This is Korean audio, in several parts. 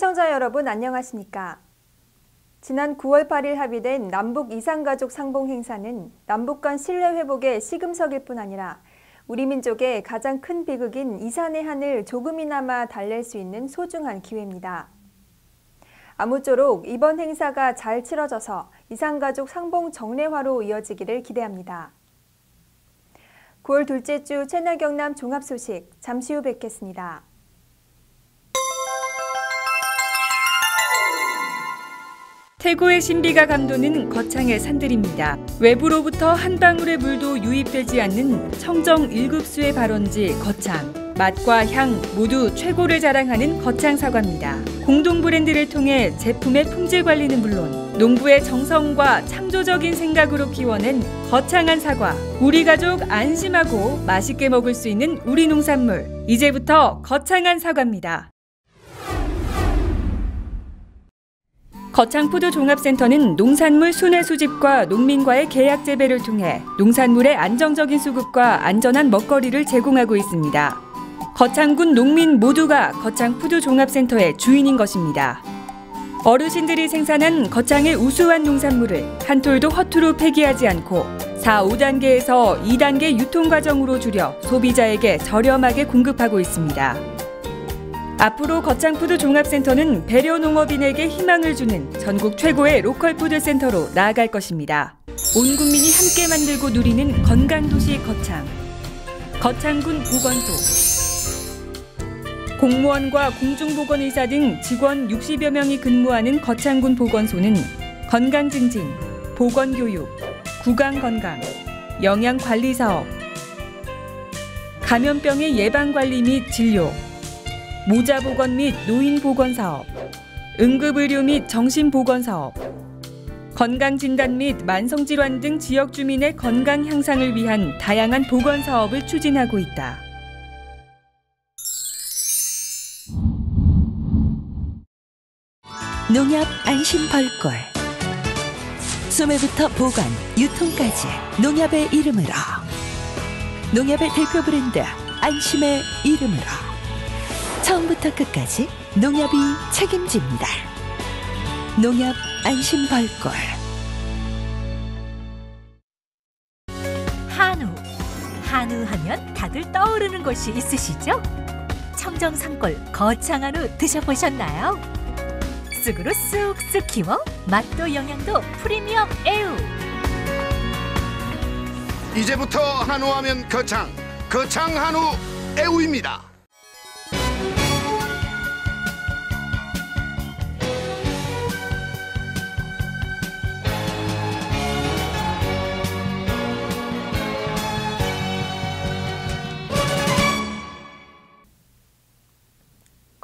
시청자 여러분 안녕하십니까? 지난 9월 8일 합의된 남북 이산가족 상봉 행사는 남북 간 신뢰 회복의 시금석일 뿐 아니라 우리 민족의 가장 큰 비극인 이산의 한을 조금이나마 달랠 수 있는 소중한 기회입니다. 아무쪼록 이번 행사가 잘 치러져서 이산가족 상봉 정례화로 이어지기를 기대합니다. 9월 둘째 주 채널 경남 종합 소식 잠시 후 뵙겠습니다. 태고의 신비가 감도는 거창의 산들입니다. 외부로부터 한 방울의 물도 유입되지 않는 청정 1급수의 발원지 거창. 맛과 향 모두 최고를 자랑하는 거창 사과입니다. 공동 브랜드를 통해 제품의 품질 관리는 물론 농부의 정성과 창조적인 생각으로 키워낸 거창한 사과. 우리 가족 안심하고 맛있게 먹을 수 있는 우리 농산물. 이제부터 거창한 사과입니다. 거창푸드 종합센터는 농산물 순회 수집과 농민과의 계약 재배를 통해 농산물의 안정적인 수급과 안전한 먹거리를 제공하고 있습니다. 거창군 농민 모두가 거창푸드 종합센터의 주인인 것입니다. 어르신들이 생산한 거창의 우수한 농산물을 한 톨도 허투루 폐기하지 않고 4, 5단계에서 2단계 유통 과정으로 줄여 소비자에게 저렴하게 공급하고 있습니다. 앞으로 거창푸드 종합센터는 배려 농업인에게 희망을 주는 전국 최고의 로컬 푸드 센터로 나아갈 것입니다. 온 국민이 함께 만들고 누리는 건강 도시 거창. 거창군 보건소. 공무원과 공중보건의사 등 직원 60여 명이 근무하는 거창군 보건소는 건강 증진, 보건 교육, 구강 건강, 영양 관리 사업, 감염병의 예방 관리 및 진료, 모자 보건 및 노인 보건 사업, 응급의료 및 정신 보건 사업, 건강 진단 및 만성 질환 등 지역 주민의 건강 향상을 위한 다양한 보건 사업을 추진하고 있다. 농협 안심 벌꿀. 소매부터 보관, 유통까지 농협의 이름으로. 농협의 대표 브랜드 안심의 이름으로 처음부터 끝까지 농협이 책임집니다. 농협 안심 벌꿀 한우. 한우 하면 다들 떠오르는 곳이 있으시죠? 청정 산골 거창 한우 드셔보셨나요? 쑥으로 쑥쑥 키워 맛도 영양도 프리미엄 에우. 이제부터 한우하면 거창, 거창 한우 애우입니다.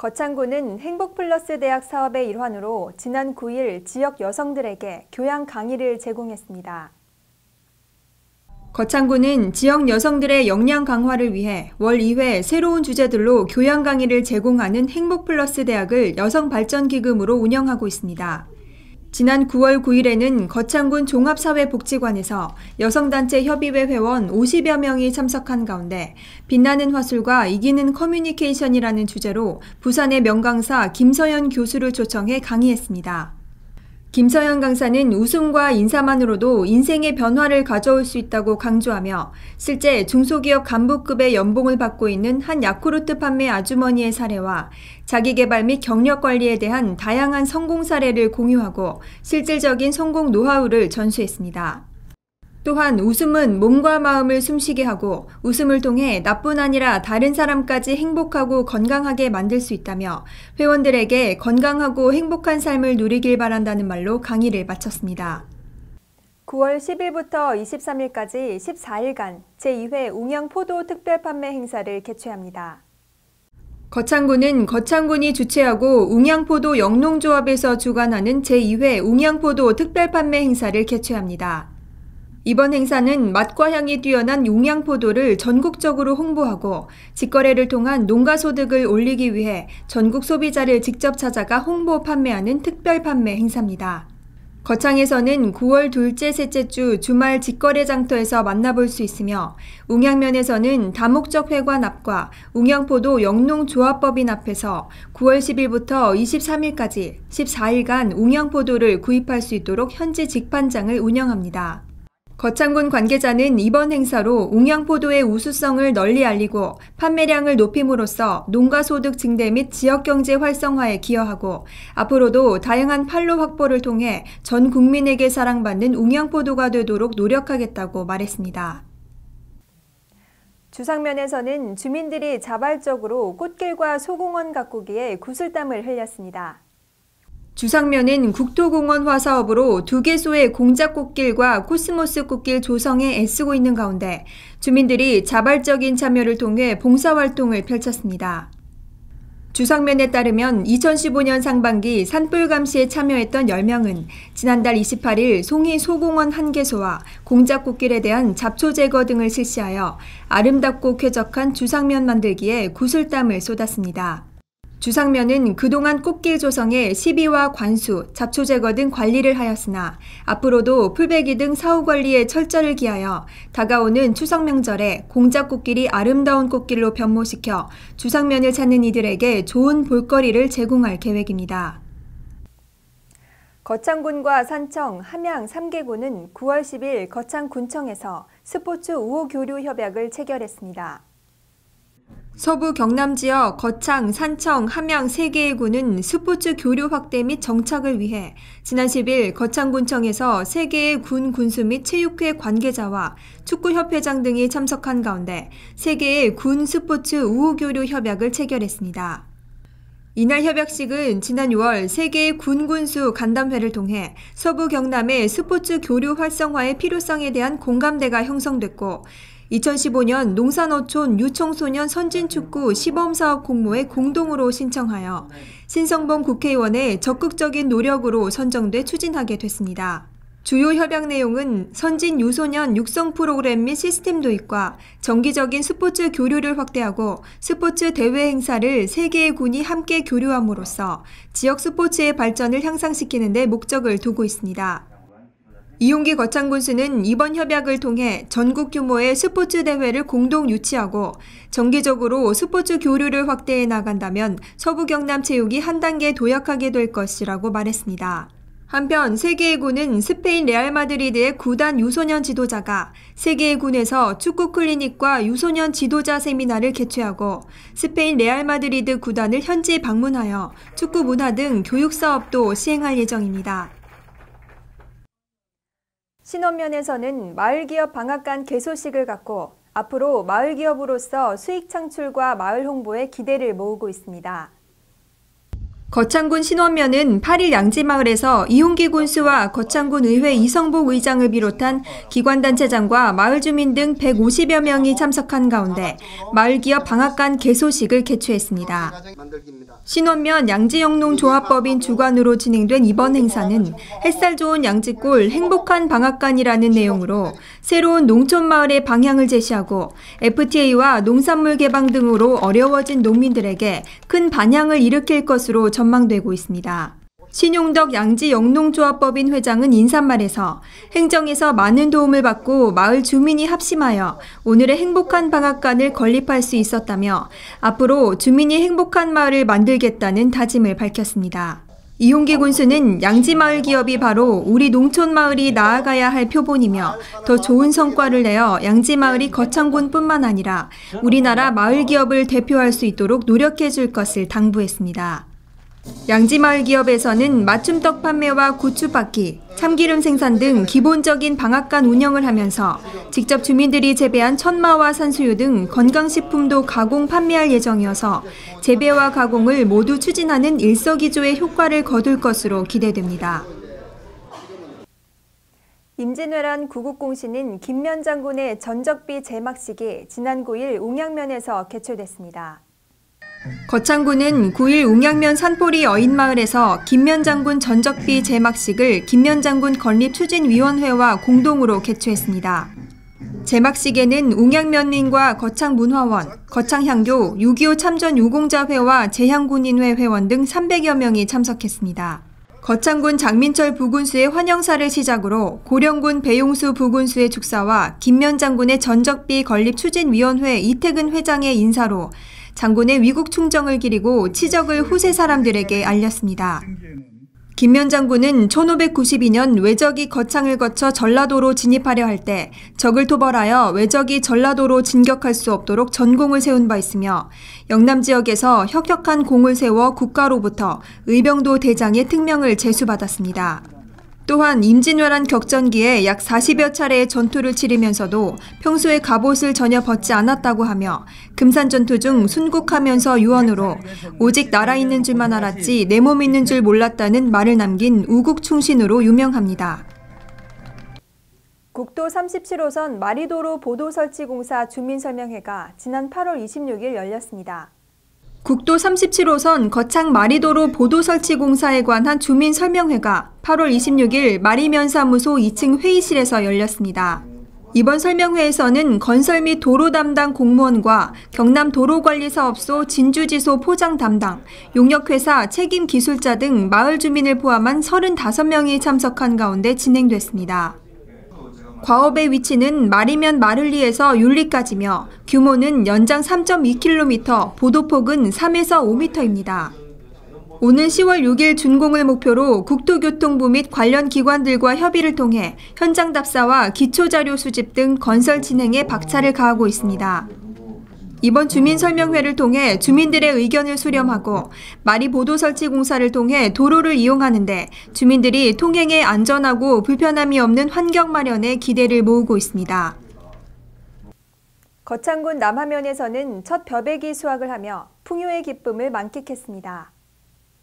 거창구는 행복플러스 대학 사업의 일환으로 지난 9일 지역 여성들에게 교양 강의를 제공했습니다. 거창구는 지역 여성들의 역량 강화를 위해 월 2회 새로운 주제들로 교양 강의를 제공하는 행복플러스 대학을 여성발전기금으로 운영하고 있습니다. 지난 9월 9일에는 거창군 종합사회복지관에서 여성단체 협의회 회원 50여 명이 참석한 가운데 빛나는 화술과 이기는 커뮤니케이션이라는 주제로 부산의 명강사 김서연 교수를 초청해 강의했습니다. 김서현 강사는 웃음과 인사만으로도 인생의 변화를 가져올 수 있다고 강조하며 실제 중소기업 간부급의 연봉을 받고 있는 한 야쿠르트 판매 아주머니의 사례와 자기개발 및 경력 관리에 대한 다양한 성공 사례를 공유하고 실질적인 성공 노하우를 전수했습니다. 또한 웃음은 몸과 마음을 숨쉬게 하고 웃음을 통해 나뿐 아니라 다른 사람까지 행복하고 건강하게 만들 수 있다며 회원들에게 건강하고 행복한 삶을 누리길 바란다는 말로 강의를 마쳤습니다. 9월 10일부터 23일까지 14일간 제2회 웅영 포도 특별 판매 행사를 개최합니다. 거창군은 거창군이 주최하고 웅양포도 영농조합에서 주관하는 제2회 웅양포도 특별 판매 행사를 개최합니다. 이번 행사는 맛과 향이 뛰어난 용양포도를 전국적으로 홍보하고 직거래를 통한 농가 소득을 올리기 위해 전국 소비자를 직접 찾아가 홍보 판매하는 특별 판매 행사입니다. 거창에서는 9월 둘째, 셋째 주 주말 직거래 장터에서 만나볼 수 있으며 웅양면에서는 다목적 회관 앞과 웅양포도 영농조합법인 앞에서 9월 10일부터 23일까지 14일간 웅양포도를 구입할 수 있도록 현지 직판장을 운영합니다. 거창군 관계자는 이번 행사로 웅양포도의 우수성을 널리 알리고 판매량을 높임으로써 농가 소득 증대 및 지역 경제 활성화에 기여하고 앞으로도 다양한 판로 확보를 통해 전 국민에게 사랑받는 웅양포도가 되도록 노력하겠다고 말했습니다. 주상면에서는 주민들이 자발적으로 꽃길과 소공원 가꾸기에 구슬땀을 흘렸습니다. 주상면은 국토공원 화 사업으로 두 개소의 공작꽃길과 코스모스 꽃길 조성에 애쓰고 있는 가운데 주민들이 자발적인 참여를 통해 봉사활동을 펼쳤습니다. 주상면에 따르면 2015년 상반기 산불 감시에 참여했던 10명은 지난달 28일 송이 소공원 한개소와 공작꽃길에 대한 잡초 제거 등을 실시하여 아름답고 쾌적한 주상면 만들기에 구슬땀을 쏟았습니다. 주상면은 그동안 꽃길 조성에 시비와 관수, 잡초 제거 등 관리를 하였으나 앞으로도 풀베기 등 사후 관리에 철저를 기하여 다가오는 추석 명절에 공작 꽃길이 아름다운 꽃길로 변모시켜 주상면을 찾는 이들에게 좋은 볼거리를 제공할 계획입니다. 거창군과 산청, 함양 3개군은 9월 10일 거창군청에서 스포츠 우호 교류 협약을 체결했습니다. 서부 경남 지역 거창, 산청, 함양 3개의 군은 스포츠 교류 확대 및 정착을 위해 지난 10일 거창군청에서 3개의 군 군수 및 체육회 관계자와 축구협회장 등이 참석한 가운데 3개의 군 스포츠 우호교류 협약을 체결했습니다. 이날 협약식은 지난 6월 3개의 군 군수 간담회를 통해 서부 경남의 스포츠 교류 활성화의 필요성에 대한 공감대가 형성됐고 2015년 농산어촌 유청소년 선진축구 시범사업 공모에 공동으로 신청하여 신성범 국회의원의 적극적인 노력으로 선정돼 추진하게 됐습니다. 주요 협약 내용은 선진 유소년 육성 프로그램 및 시스템 도입과 정기적인 스포츠 교류를 확대하고 스포츠 대회 행사를 세 개의 군이 함께 교류함으로써 지역 스포츠의 발전을 향상시키는 데 목적을 두고 있습니다. 이용기 거창군수는 이번 협약을 통해 전국 규모의 스포츠 대회를 공동 유치하고 정기적으로 스포츠 교류를 확대해 나간다면 서부 경남 체육이 한 단계 도약하게 될 것이라고 말했습니다. 한편 세계의 군은 스페인 레알 마드리드의 구단 유소년 지도자가 세계의 군에서 축구 클리닉과 유소년 지도자 세미나를 개최하고 스페인 레알 마드리드 구단을 현지 방문하여 축구 문화 등 교육 사업도 시행할 예정입니다. 신원면에서는 마을기업 방앗간 개소식을 갖고 앞으로 마을기업으로서 수익 창출과 마을 홍보에 기대를 모으고 있습니다. 거창군 신원면은 8일 양지마을에서 이용기 군수와 거창군 의회 이성복 의장을 비롯한 기관단체장과 마을 주민 등 150여 명이 참석한 가운데 마을기업 방앗간 개소식을 개최했습니다. 신원면 양지영농 조합법인 주관으로 진행된 이번 행사는 햇살 좋은 양지골 행복한 방앗간이라는 내용으로 새로운 농촌마을의 방향을 제시하고 FTA와 농산물 개방 등으로 어려워진 농민들에게 큰 반향을 일으킬 것으로 전망되고 있습니다. 신용덕 양지 영농조합법인 회장은 인사말에서 행정에서 많은 도움을 받고 마을 주민이 합심하여 오늘의 행복한 방앗간을 건립할 수 있었다며 앞으로 주민이 행복한 마을을 만들겠다는 다짐을 밝혔습니다. 이용기 군수는 양지마을 기업이 바로 우리 농촌 마을이 나아가야 할 표본이며 더 좋은 성과를 내어 양지마을이 거창군뿐만 아니라 우리나라 마을 기업을 대표할 수 있도록 노력해 줄 것을 당부했습니다. 양지마을 기업에서는 맞춤떡 판매와 고추 바퀴, 참기름 생산 등 기본적인 방앗간 운영을 하면서 직접 주민들이 재배한 천마와 산수유 등 건강식품도 가공 판매할 예정이어서 재배와 가공을 모두 추진하는 일석이조의 효과를 거둘 것으로 기대됩니다. 임진왜란 구국공시는 김면 장군의 전적비 제막식이 지난 9일 웅양면에서 개최됐습니다. 거창군은 9일 웅양면 산포리 어인마을에서 김면 장군 전적비 제막식을 김면 장군 건립 추진위원회와 공동으로 개최했습니다. 제막식에는 웅양면민과 거창문화원, 거창향교, 6.25 참전 유공자회와 재향군인회 회원 등 300여 명이 참석했습니다. 거창군 장민철 부군수의 환영사를 시작으로 고령군 배용수 부군수의 축사와 김면 장군의 전적비 건립 추진위원회 이태근 회장의 인사로 장군의 위국 충정을 기리고 치적을 후세 사람들에게 알렸습니다. 김면 장군은 1592년 외적이 거창을 거쳐 전라도로 진입하려 할 때 적을 토벌하여 외적이 전라도로 진격할 수 없도록 전공을 세운 바 있으며 영남 지역에서 혁혁한 공을 세워 국가로부터 의병도 대장의 특명을 제수받았습니다. 또한 임진왜란 격전기에 약 40여 차례의 전투를 치르면서도 평소에 갑옷을 전혀 벗지 않았다고 하며 금산 전투 중 순국하면서 유언으로 오직 나라 있는 줄만 알았지 내 몸 있는 줄 몰랐다는 말을 남긴 우국 충신으로 유명합니다. 국도 37호선 마리도로 보도 설치 공사 주민 설명회가 지난 8월 26일 열렸습니다. 국도 37호선 거창 마리도로 보도 설치 공사에 관한 주민 설명회가 8월 26일 마리면사무소 2층 회의실에서 열렸습니다. 이번 설명회에서는 건설 및 도로 담당 공무원과 경남 도로관리사업소 진주지소 포장 담당, 용역회사 책임 기술자 등 마을 주민을 포함한 35명이 참석한 가운데 진행됐습니다. 과업의 위치는 마리면 마를리에서 율리까지며 규모는 연장 3.2km, 보도폭은 3에서 5m입니다. 오는 10월 6일 준공을 목표로 국토교통부 및 관련 기관들과 협의를 통해 현장 답사와 기초자료 수집 등 건설 진행에 박차를 가하고 있습니다. 이번 주민설명회를 통해 주민들의 의견을 수렴하고 마리 보도 설치 공사를 통해 도로를 이용하는데 주민들이 통행에 안전하고 불편함이 없는 환경 마련에 기대를 모으고 있습니다. 거창군 남하면에서는 첫 벼베기 수확을 하며 풍요의 기쁨을 만끽했습니다.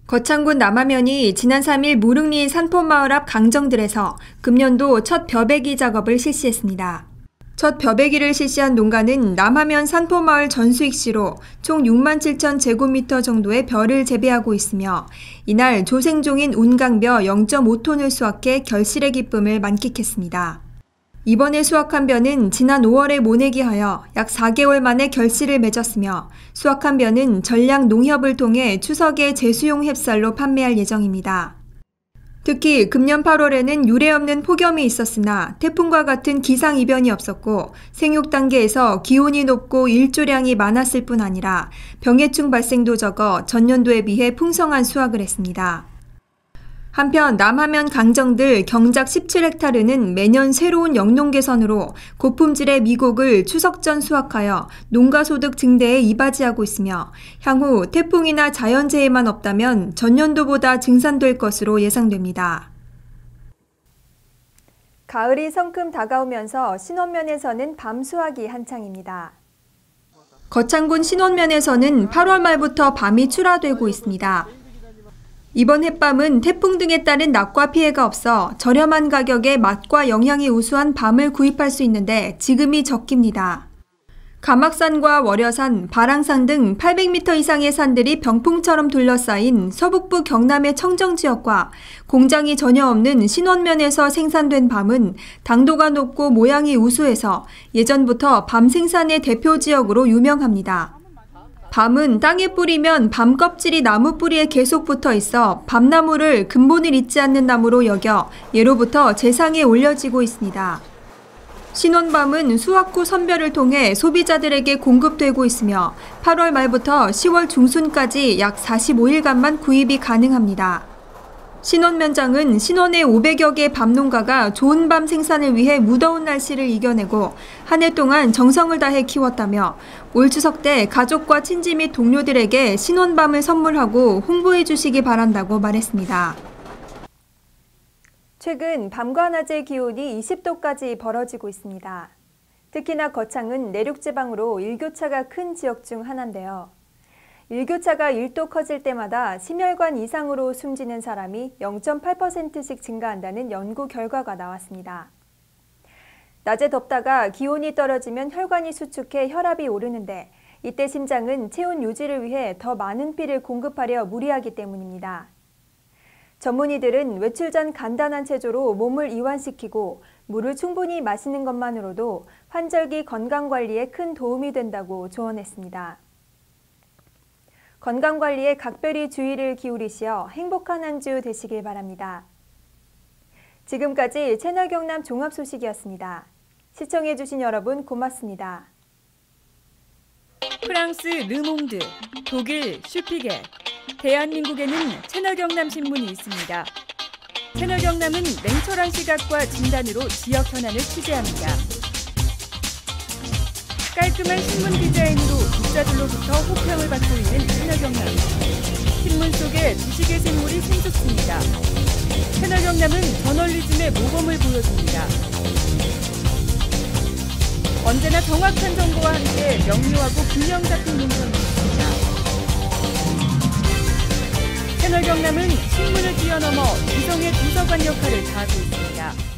거창군 남하면이 지난 3일 무릉리 산포마을 앞 강정들에서 금년도 첫 벼베기 작업을 실시했습니다. 첫 벼베기를 실시한 농가는 남하면 산포마을 전수익시로 총 6만 7천 제곱미터 정도의 벼를 재배하고 있으며 이날 조생종인 운강벼 0.5톤을 수확해 결실의 기쁨을 만끽했습니다. 이번에 수확한 벼는 지난 5월에 모내기하여 약 4개월 만에 결실을 맺었으며 수확한 벼는 전량 농협을 통해 추석에 재수용 햅쌀로 판매할 예정입니다. 특히 금년 8월에는 유례 없는 폭염이 있었으나 태풍과 같은 기상 이변이 없었고 생육 단계에서 기온이 높고 일조량이 많았을 뿐 아니라 병해충 발생도 적어 전년도에 비해 풍성한 수확을 했습니다. 한편 남하면 강정들 경작 17헥타르는 매년 새로운 영농 개선으로 고품질의 미곡을 추석 전 수확하여 농가 소득 증대에 이바지하고 있으며 향후 태풍이나 자연재해만 없다면 전년도보다 증산될 것으로 예상됩니다. 가을이 성큼 다가오면서 신원면에서는 밤 수확이 한창입니다. 거창군 신원면에서는 8월 말부터 밤이 출하되고 있습니다. 이번 햇밤은 태풍 등에 따른 낙과 피해가 없어 저렴한 가격에 맛과 영양이 우수한 밤을 구입할 수 있는데 지금이 적깁니다. 가막산과 월여산, 바랑산 등 800m 이상의 산들이 병풍처럼 둘러싸인 서북부 경남의 청정 지역과 공장이 전혀 없는 신원면에서 생산된 밤은 당도가 높고 모양이 우수해서 예전부터 밤 생산의 대표 지역으로 유명합니다. 밤은 땅에 뿌리면 밤 껍질이 나무 뿌리에 계속 붙어 있어 밤나무를 근본을 잊지 않는 나무로 여겨 예로부터 제상에 올려지고 있습니다. 신혼밤은 수확 후 선별을 통해 소비자들에게 공급되고 있으며 8월 말부터 10월 중순까지 약 45일간만 구입이 가능합니다. 신원 면장은 신원의 500여 개 밤농가가 좋은 밤 생산을 위해 무더운 날씨를 이겨내고 한 해 동안 정성을 다해 키웠다며 올 추석 때 가족과 친지 및 동료들에게 신원밤을 선물하고 홍보해 주시기 바란다고 말했습니다. 최근 밤과 낮의 기온이 20도까지 벌어지고 있습니다. 특히나 거창은 내륙 지방으로 일교차가 큰 지역 중 하나인데요. 일교차가 1도 커질 때마다 심혈관 이상으로 숨지는 사람이 0.8%씩 증가한다는 연구 결과가 나왔습니다. 낮에 덥다가 기온이 떨어지면 혈관이 수축해 혈압이 오르는데 이때 심장은 체온 유지를 위해 더 많은 피를 공급하려 무리하기 때문입니다. 전문의들은 외출 전 간단한 체조로 몸을 이완시키고 물을 충분히 마시는 것만으로도 환절기 건강 관리에 큰 도움이 된다고 조언했습니다. 건강관리에 각별히 주의를 기울이시어 행복한 한 주 되시길 바랍니다. 지금까지 채널 경남 종합 소식이었습니다. 시청해주신 여러분 고맙습니다. 프랑스 르몽드, 독일 슈피겔, 대한민국에는 채널 경남 신문이 있습니다. 채널 경남은 냉철한 시각과 진단으로 지역 현안을 취재합니다. 깔끔한 신문 디자인으로 독자들로부터 호평을 받고 있는 채널 경남. 신문 속에 지식의 생물이 생숙습니다. 채널 경남은 저널리즘의 모범을 보여줍니다. 언제나 정확한 정보와 함께 명료하고 균형 잡힌 논평이 있습니다. 채널 경남은 신문을 뛰어넘어 기성의 도서관 역할을 다하고 있습니다.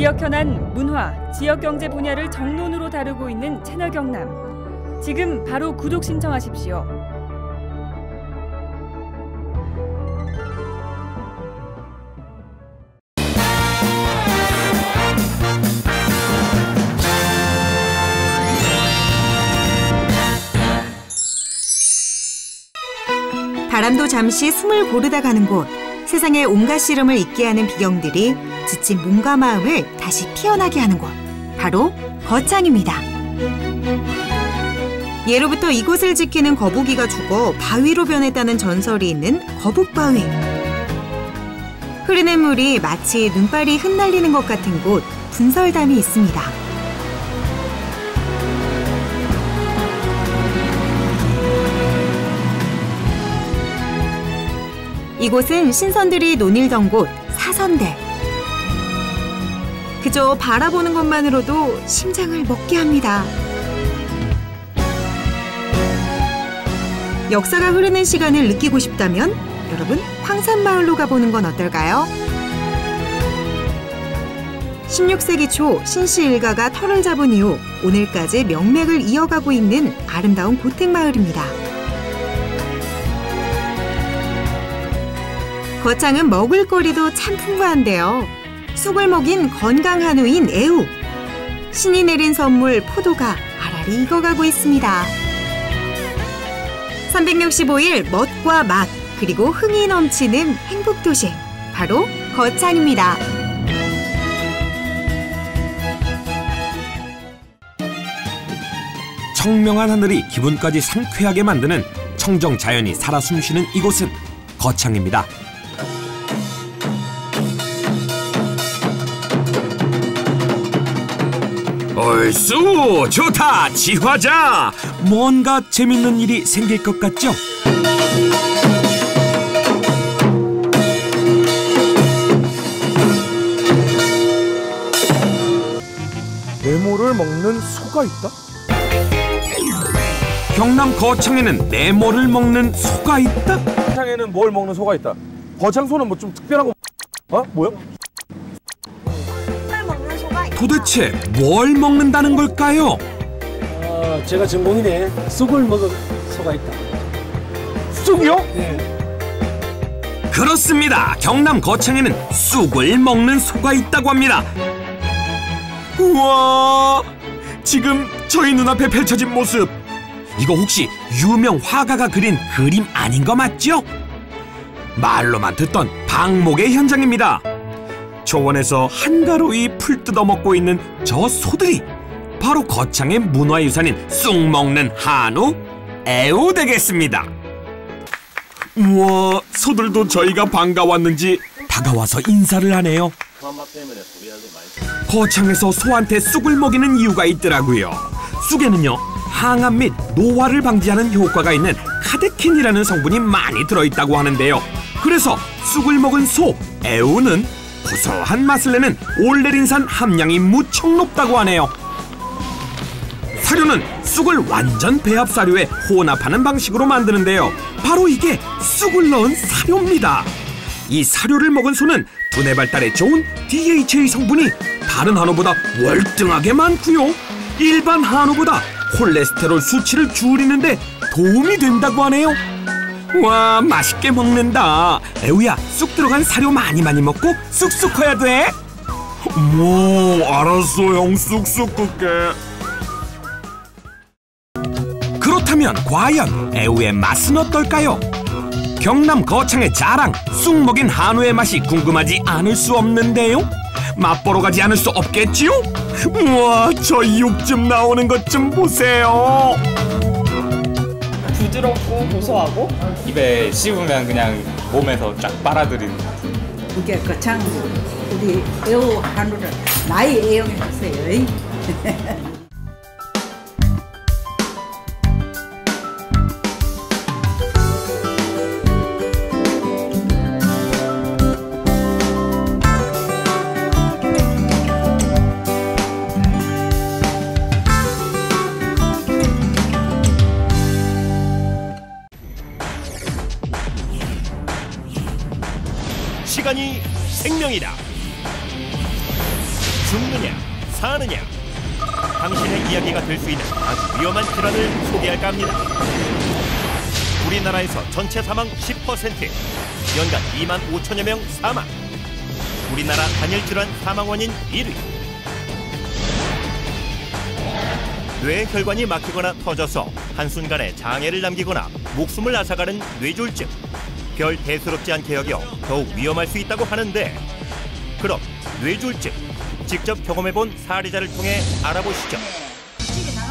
지역 현안, 문화, 지역 경제 분야를 정론으로 다루고 있는 채널 경남. 지금 바로 구독 신청하십시오. 바람도 잠시 숨을 고르다 가는 곳. 세상의 온갖 시름을 잊게 하는 비경들이 지친 몸과 마음을 다시 피어나게 하는 곳. 바로 거창입니다. 예로부터 이곳을 지키는 거북이가 죽어 바위로 변했다는 전설이 있는 거북바위. 흐르는 물이 마치 눈발이 흩날리는 것 같은 곳 분설담이 있습니다. 이곳은 신선들이 논일던 곳 사선대. 그저 바라보는 것만으로도 심장을 먹게 합니다. 역사가 흐르는 시간을 느끼고 싶다면 여러분 황산마을로 가보는 건 어떨까요? 16세기 초 신씨 일가가 터를 잡은 이후 오늘까지 명맥을 이어가고 있는 아름다운 고택마을입니다. 거창은 먹을거리도 참 풍부한데요. 쑥을 먹인 건강 한우인 애우. 신이 내린 선물 포도가 알알이 익어가고 있습니다. 365일 멋과 맛 그리고 흥이 넘치는 행복 도시 바로 거창입니다. 청명한 하늘이 기분까지 상쾌하게 만드는 청정 자연이 살아 숨쉬는 이곳은 거창입니다. 얼쑤 좋다 지화자 뭔가 재밌는 일이 생길 것 같죠? 네모를 먹는 소가 있다? 경남 거창에는 네모를 먹는 소가 있다? 거창에는 뭘 먹는 소가 있다. 거창소는 뭐 좀 특별한 거 어? 뭐야? 도대체 뭘 먹는다는 걸까요? 어, 제가 전공이네. 쑥을 먹은 소가 있다. 쑥이요? 그렇습니다. 경남 거창에는 쑥을 먹는 소가 있다고 합니다. 우와! 지금 저희 눈앞에 펼쳐진 모습. 이거 혹시 유명 화가가 그린 그림 아닌 거 맞죠? 말로만 듣던 방목의 현장입니다. 초원에서 한가로이 풀 뜯어 먹고 있는 저 소들이 바로 거창의 문화유산인 쑥 먹는 한우 애우 되겠습니다. 우와, 소들도 저희가 반가웠는지 다가와서 인사를 하네요. 거창에서 소한테 쑥을 먹이는 이유가 있더라고요. 쑥에는요, 항암 및 노화를 방지하는 효과가 있는 카데킨이라는 성분이 많이 들어있다고 하는데요. 그래서 쑥을 먹은 소, 애우는 고소한 맛을 내는 올레린산 함량이 무척 높다고 하네요. 사료는 쑥을 완전 배합 사료에 혼합하는 방식으로 만드는데요. 바로 이게 쑥을 넣은 사료입니다. 이 사료를 먹은 소는 두뇌 발달에 좋은 DHA 성분이 다른 한우보다 월등하게 많고요. 일반 한우보다 콜레스테롤 수치를 줄이는데 도움이 된다고 하네요. 와 맛있게 먹는다. 애우야 쑥 들어간 사료 많이 많이 먹고 쑥쑥 커야 돼. 뭐 알았어 형 쑥쑥 끌게. 그렇다면 과연 애우의 맛은 어떨까요? 경남 거창의 자랑 쑥 먹인 한우의 맛이 궁금하지 않을 수 없는데요. 맛보러 가지 않을 수 없겠지요? 우와 저육좀 나오는 것 좀 보세요. 부드럽고 고소하고 입에 씹으면 그냥 몸에서 쫙 빨아들이는 이게 거창 우리 애호 한우를 많이 애용해 주세요. 사느냐. 당신의 이야기가 될 수 있는 아주 위험한 질환을 소개할까 합니다. 우리나라에서 전체 사망 10%, 연간 2만 5천여 명 사망. 우리나라 단일 질환 사망 원인 1위. 뇌 혈관이 막히거나 터져서 한순간에 장애를 남기거나 목숨을 앗아가는 뇌졸중. 별 대수롭지 않게 여겨 더욱 위험할 수 있다고 하는데 그럼 뇌졸중 직접 경험해본 사례자를 통해 알아보시죠.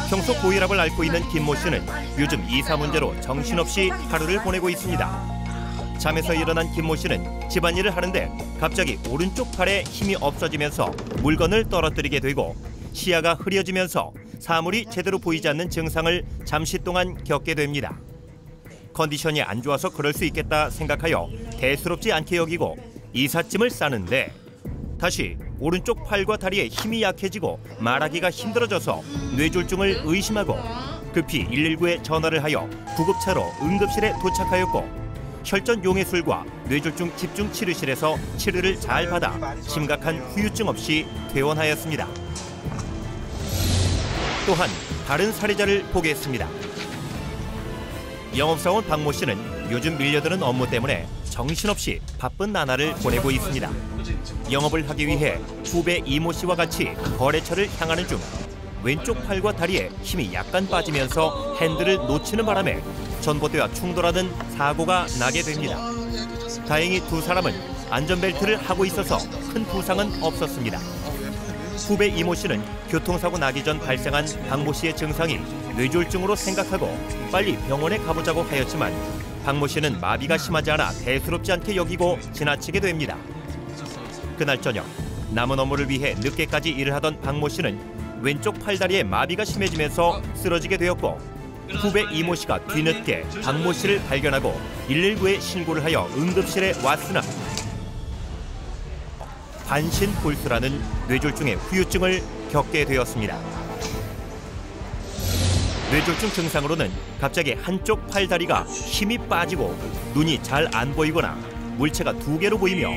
평소 고혈압을 앓고 있는 김모 씨는 요즘 이사 문제로 정신없이 하루를 보내고 있습니다. 잠에서 일어난 김모 씨는 집안일을 하는데 갑자기 오른쪽 팔에 힘이 없어지면서 물건을 떨어뜨리게 되고 시야가 흐려지면서 사물이 제대로 보이지 않는 증상을 잠시 동안 겪게 됩니다. 컨디션이 안 좋아서 그럴 수 있겠다 생각하여 대수롭지 않게 여기고 이삿짐을 싸는데 다시 오른쪽 팔과 다리에 힘이 약해지고 말하기가 힘들어져서 뇌졸중을 의심하고 급히 119에 전화를 하여 구급차로 응급실에 도착하였고 혈전 용해술과 뇌졸중 집중 치료실에서 치료를 잘 받아 심각한 후유증 없이 퇴원하였습니다. 또한 다른 사례자를 보겠습니다. 영업사원 박모 씨는 요즘 밀려드는 업무 때문에 정신없이 바쁜 나날을 보내고 있습니다. 영업을 하기 위해 후배 이모 씨와 같이 거래처를 향하는 중 왼쪽 팔과 다리에 힘이 약간 빠지면서 핸들을 놓치는 바람에 전봇대와 충돌하는 사고가 나게 됩니다. 다행히 두 사람은 안전벨트를 하고 있어서 큰 부상은 없었습니다. 후배 이모 씨는 교통사고 나기 전 발생한 박모 씨의 증상이 뇌졸중으로 생각하고 빨리 병원에 가보자고 하였지만 박모 씨는 마비가 심하지 않아 대수롭지 않게 여기고 지나치게 됩니다. 그날 저녁 남은 업무를 위해 늦게까지 일을 하던 박모 씨는 왼쪽 팔다리에 마비가 심해지면서 쓰러지게 되었고 후배 이모 씨가 뒤늦게 박모 씨를 발견하고 119에 신고를 하여 응급실에 왔으나 반신골수라는 뇌졸중의 후유증을 겪게 되었습니다. 뇌졸중 증상으로는 갑자기 한쪽 팔다리가 힘이 빠지고 눈이 잘 안 보이거나 물체가 두 개로 보이며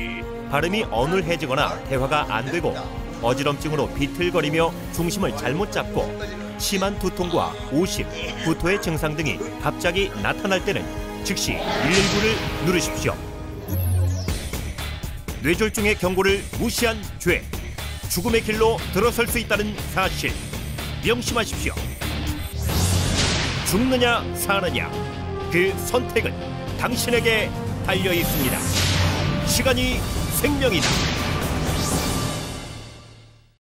발음이 어눌해지거나 대화가 안 되고 어지럼증으로 비틀거리며 중심을 잘못 잡고 심한 두통과 오심, 구토의 증상 등이 갑자기 나타날 때는 즉시 119를 누르십시오. 뇌졸중의 경고를 무시한 죄, 죽음의 길로 들어설 수 있다는 사실 명심하십시오. 죽느냐 사느냐 그 선택은 당신에게 달려 있습니다. 시간이 생명이다.